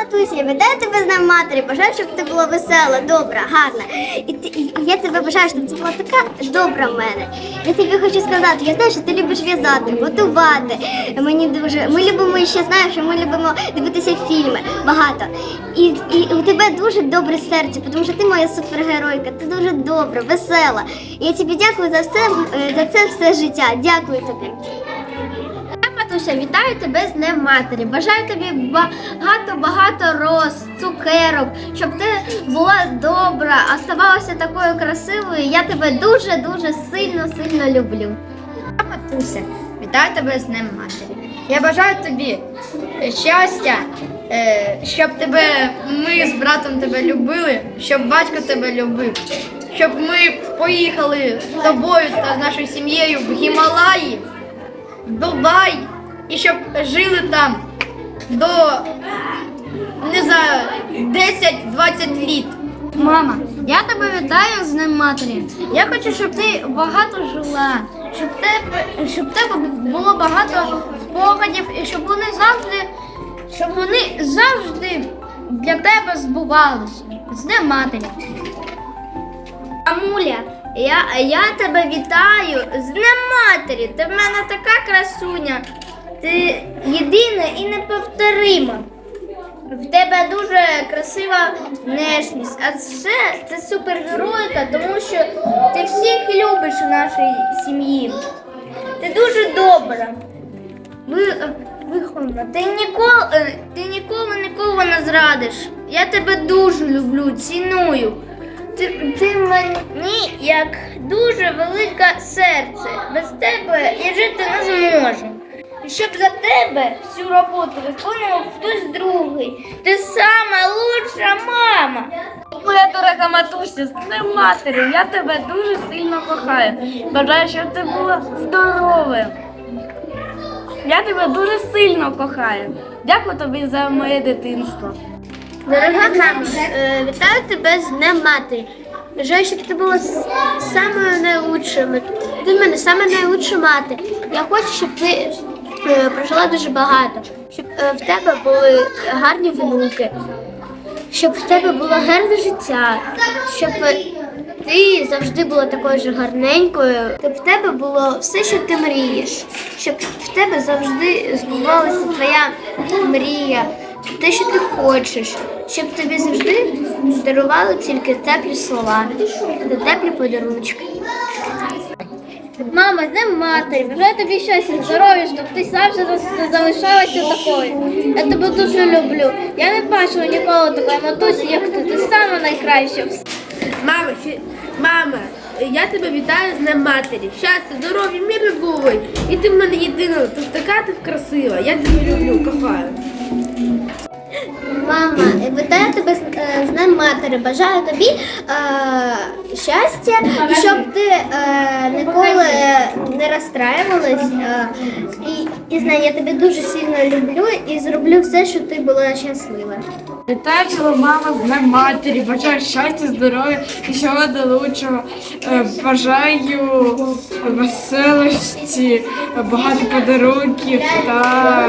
матуся, я вітаю тебе з Днем матері. Бажаю, щоб ти була весела, добра, гарна. І, ти, і я тебе бажаю, щоб ти була така добра в мене. Я тобі хочу сказати, я знаю, що ти любиш в'язати, готувати. Мені дуже ми любимо ще знаю, що ми любимо дивитися фільми багато. І, і у тебе дуже добре серце, тому що ти моя супергеройка, ти дуже добра, весела. Я тобі дякую за все е, за це все життя. Дякую тобі. Матуся, вітаю тебе з Днем Матері. Бажаю тобі багато-багато роз, цукерок, щоб ти була добра, а ставалася такою красивою. Я тебе дуже-дуже сильно-сильно люблю. Матуся, вітаю тебе з Днем Матері. Я бажаю тобі щастя, е, щоб тебе ми з братом тебе любили, щоб батько тебе любив, щоб ми поїхали з тобою та з нашою сім'єю в Гімалаї, в Дубай, і щоб жили там до не знаю, 10-20 літ. Мама, я тебе вітаю з Днем Матері. Я хочу, щоб ти багато жила, щоб тебе, щоб в тебе було багато спогадів і щоб вони завжди, щоб вони завжди для тебе збувалися. З Днем Матері. Амуля, я, я тебе вітаю з Днем Матері. Ти в мене така красуня. Ти єдина і неповторима. В тебе дуже красива внешність, а це ти супергеройка, тому що ти всіх любиш у нашій сім'ї. Ти дуже добра. Ви, е, вихована. Ти ніколи, е, ти ніколи нікого не зрадиш. Я тебе дуже люблю, ціную. Ти, ти мені як дуже велике серце. Без тебе я жити не зможу. Щоб за тебе всю роботу виконував хтось другий. Ти сама лучша мама. Моя дорога матуся, з Днем матері, я тебе дуже сильно кохаю. Бажаю, щоб ти була здоровою. Я тебе дуже сильно кохаю. Дякую тобі за моє дитинство. Дорога мама, е, вітаю тебе з Днем Матері. Бажаю, щоб ти була самою найлучшою. Ти в мене саме найлучша мати. Я хочу, щоб ти прожила дуже багато, щоб е, в тебе були гарні внуки, щоб в тебе було гарне життя, щоб е, ти завжди була такою ж гарненькою, щоб в тебе було все, що ти мрієш, щоб в тебе завжди збувалася твоя мрія, те, що ти хочеш, щоб тобі завжди дарували тільки теплі слова та теплі подарунки. Мама, з Днем матері, бажаю тобі щастя, здоров'я, щоб ти завжди залишалася такою. Я тебе дуже люблю. Я не бачила ніколи такої матусі, як ти. Ти сама найкраща. Мама, ще- мама, я тебе вітаю з Днем матері. Щастя, здоров'я, міри були. І ти в мене єдина, ти така ти красива. Я тебе люблю, кохаю. Мама, вітаю тебе з, е, з Днем матері. Бажаю тобі е, щастя і щоб ти е, ніколи не розстраювалась. Е, і, і знай, я тебе дуже сильно люблю і зроблю все, щоб ти була щаслива. Вітаю тебе, мама, з Днем матері. Бажаю щастя, здоров'я і всього найкращого. Е, Бажаю веселості, багато подарунків та.